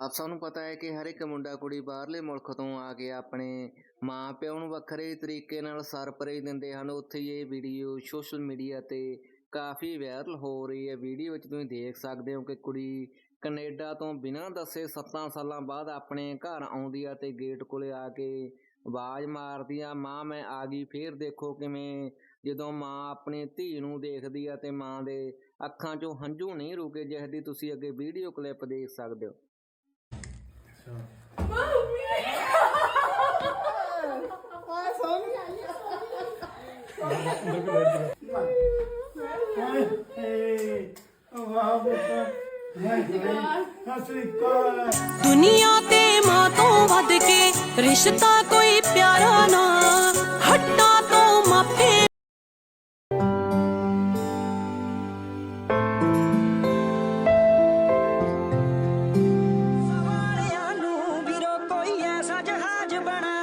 ਆਪ ਸਭ ਨੂੰ ਪਤਾ ਹੈ ਕਿ ਹਰ ਇੱਕ ਮੁੰਡਾ ਕੁੜੀ ਬਾਹਰਲੇ ਮੁਲਕ ਤੋਂ ਆ ਕੇ ਆਪਣੇ ਮਾਂ ਪਿਓ ਨੂੰ ਵੱਖਰੇ ਤਰੀਕੇ ਨਾਲ ਸਰਪ੍ਰਾਈਜ਼ ਦਿੰਦੇ ਹਨ। ਉੱਥੇ ਇਹ ਵੀਡੀਓ ਸੋਸ਼ਲ ਮੀਡੀਆ ਤੇ ਕਾਫੀ ਵਾਇਰਲ ਹੋ ਰਹੀ ਹੈ। ਵੀਡੀਓ ਵਿੱਚ ਤੁਸੀਂ ਦੇਖ ਸਕਦੇ ਹੋ ਕਿ ਕੁੜੀ ਕੈਨੇਡਾ ਤੋਂ ਬਿਨਾਂ ਦੱਸੇ 7 ਸਾਲਾਂ ਬਾਅਦ ਆਪਣੇ ਘਰ ਆਉਂਦੀ ਆ ਤੇ ਗੇਟ ਕੋਲੇ ਆ ਕੇ ਆਵਾਜ਼ ਮਾਰਦੀ ਆ ਮਾਂ ਮੈਂ ਆ ਗਈ ਫੇਰ ਦੇਖੋ ਕਿਵੇਂ। ਜਦੋਂ ਮਾਂ ਆਪਣੀ ਧੀ ਨੂੰ ਦੇਖਦੀ ਆ ਤੇ ਮਾਂ ਦੇ ਅੱਖਾਂ 'ਚੋਂ ਹੰਝੂ ਨਹੀਂ ਰੁਕੇ ਜਿਹਦੀ ਤੁਸੀਂ ਅੱਗੇ ਵੀਡੀਓ ਕਲਿੱਪ ਦੇਖ ਸਕਦੇ ਹੋ। ਦੁਨੀਆ ਤੇ ਮਾਂ ਤੋਂ ਵੱਧ ਕੇ ਰਿਸ਼ਤਾ ਪਿਆਰਾ ਨਾ ਹੱਟਾਂ ਤੋਂ ਮਾਫੀ। ਸਵਾਰਿਆਂ ਨੂੰ ਵੀਰੋ ਕੋਈ ਐਸਾ ਜਹਾਜ਼ ਬਣਾ